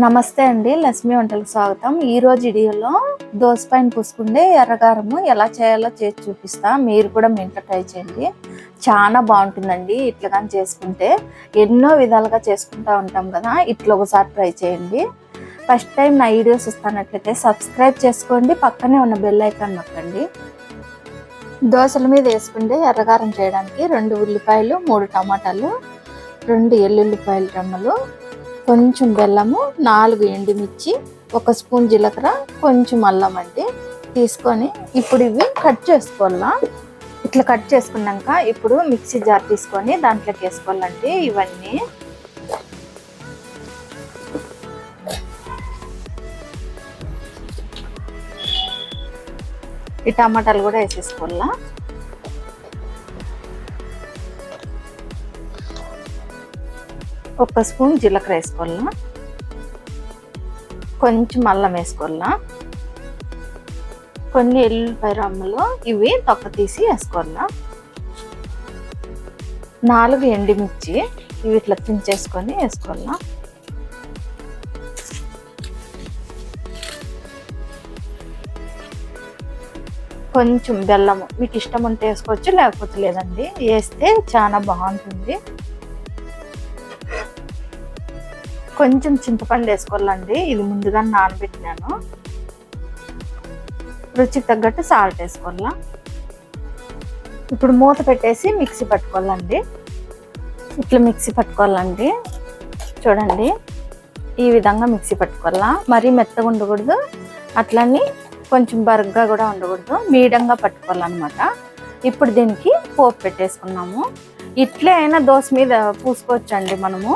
నమస్తే అండి లక్ష్మి వంటలకు స్వాగతం. ఈ రోజు వీడియోలో దోస పైన పూసుకుండే ఎర్రగారము ఎలా చేయాలో చేసి చూపిస్తా. మీరు కూడా మీ ఇంట్లో ట్రై చేయండి. చాలా బాగుంటుందండి ఇట్లా కానీ చేసుకుంటే. ఎన్నో విధాలుగా చేసుకుంటా ఉంటాం కదా ఇట్లా ఒకసారి ట్రై చేయండి. ఫస్ట్ టైం నా వీడియోస్ ఇస్తానట్లయితే సబ్స్క్రైబ్ చేసుకోండి పక్కనే ఉన్న బెల్ ఐకాన్ నొక్కండి. దోశల మీద వేసుకుంటే ఎర్రగారం చేయడానికి రెండు ఉల్లిపాయలు మూడు టమాటాలు రెండు ఎల్లుల్లిపాయల రమ్మలు. కొంచెం బెల్లము నాలుగు ఎండుమిర్చి ఒక స్పూన్ జీలకర్ర కొంచెం అల్లం అండి. తీసుకొని ఇప్పుడు ఇవి కట్ చేసుకోవాలా? ఇట్లా కట్ చేసుకున్నాక ఇప్పుడు మిక్సీ జార్ తీసుకొని దాంట్లోకి వేసుకోవాలండి ఇవన్నీ. ఈ టమాటాలు కూడా వేసేసుకోవాలా? ఒక స్పూన్ జీలకర్ర వేసుకోవాలా కొంచెం అల్లం వేసుకోవాలా కొన్ని ఎల్లుపై రమ్మలు ఇవి తొక్క తీసి వేసుకోవాలా నాలుగు ఎండుమిర్చి ఇవి ఇట్లా తుంచేసుకొని వేసుకోవాలా కొంచెం బెల్లము మీకు ఇష్టం ఉంటే వేసుకోవచ్చు లేకపోతే లేదండి. వేస్తే చాలా బాగుంటుంది. కొంచెం చింతపండు వేసుకోవాలండి. ఇది ముందుగా నానబెట్టినాను. రుచికి తగ్గట్టు సాల్ట్ వేసుకోవాలా. ఇప్పుడు మూత పెట్టేసి మిక్సీ పట్టుకోవాలండి. ఇట్లా మిక్సీ పట్టుకోవాలండి. చూడండి. ఈ విధంగా మిక్సీ పట్టుకోవాలా. మరీ మెత్తగా ఉండకూడదు. అట్లని కొంచెం బరగ్గా కూడా ఉండకూడదు. మీడియంగా పట్టుకోవాలన్నమాట. ఇప్పుడు దీనికి పోపు పెట్టేసుకున్నాము. ఇట్లే అయినా దోశ మీద పూసుకోవచ్చండి మనము.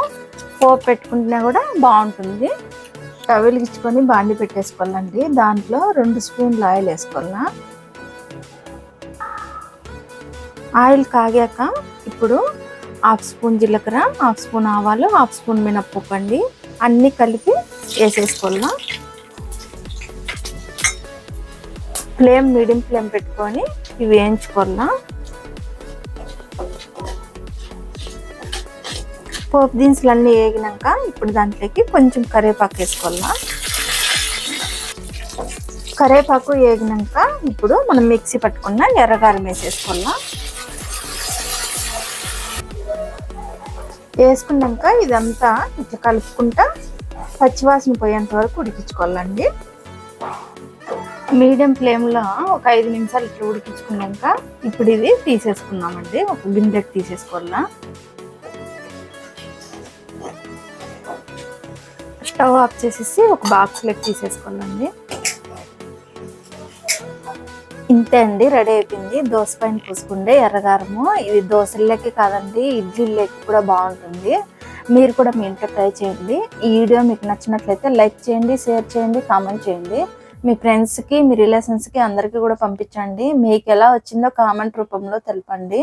పోపు పెట్టుకుంటున్నా కూడా బాగుంటుంది. స్టవ్ వెలిగించుకొని బాండి పెట్టేసుకోవాలండి. దాంట్లో రెండు స్పూన్లు ఆయిల్ వేసుకోవాలా. ఆయిల్ కాగాక ఇప్పుడు హాఫ్ స్పూన్ జీలకర్ర హాఫ్ స్పూన్ ఆవాలు హాఫ్ స్పూన్ మినప్పప్పు అండి అన్నీ కలిపి వేసేసుకోవాలా. ఫ్లేమ్ మీడియం ఫ్లేమ్ పెట్టుకొని ఇవి వేయించుకోవాలా. పోపు దినుసులు అన్నీ వేగినాక ఇప్పుడు దాంట్లోకి కొంచెం కరివేపాకు వేసుకోవాలా. కరివేపాకు వేగినాక ఇప్పుడు మనం మిక్సీ పట్టుకున్న ఎర్రగారం వేసేసుకోవాలా. వేసుకున్నాక ఇదంతా ఇట్లా కలుపుకుంటా పచ్చివాసన పోయేంత వరకు ఉడికించుకోవాలండి. మీడియం ఫ్లేమ్లో ఒక ఐదు నిమిషాలు ఇట్లా ఉడికించుకున్నాక ఇప్పుడు ఇది తీసేసుకున్నామండి ఒక గిన్నెకి తీసేసుకోవాలా. స్టవ్ ఆఫ్ చేసేసి ఒక బాక్స్లోకి తీసేసుకోనండి ఇంతే అండి రెడీ అయిపోయింది. దోశ పైన పూసుకుండే ఎర్రగారము. ఇది దోశల్లోకి కాదండి ఇడ్లీలోకి కూడా బాగుంటుంది. మీరు కూడా మీ ఇంట్లో ట్రై చేయండి. ఈ వీడియో మీకు నచ్చినట్లయితే లైక్ చేయండి షేర్ చేయండి కామెంట్ చేయండి. మీ ఫ్రెండ్స్కి మీ రిలేషన్స్కి అందరికీ కూడా పంపించండి. మీకు ఎలా వచ్చిందో కామెంట్ రూపంలో తెలపండి.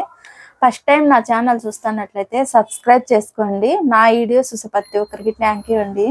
ఫస్ట్ టైం నా ఛానల్ చూస్తున్నట్లయితే సబ్స్క్రైబ్ చేసుకోండి. నా వీడియోస్ చూసే ప్రతి ఒక్కరికి థ్యాంక్ యూ అండి.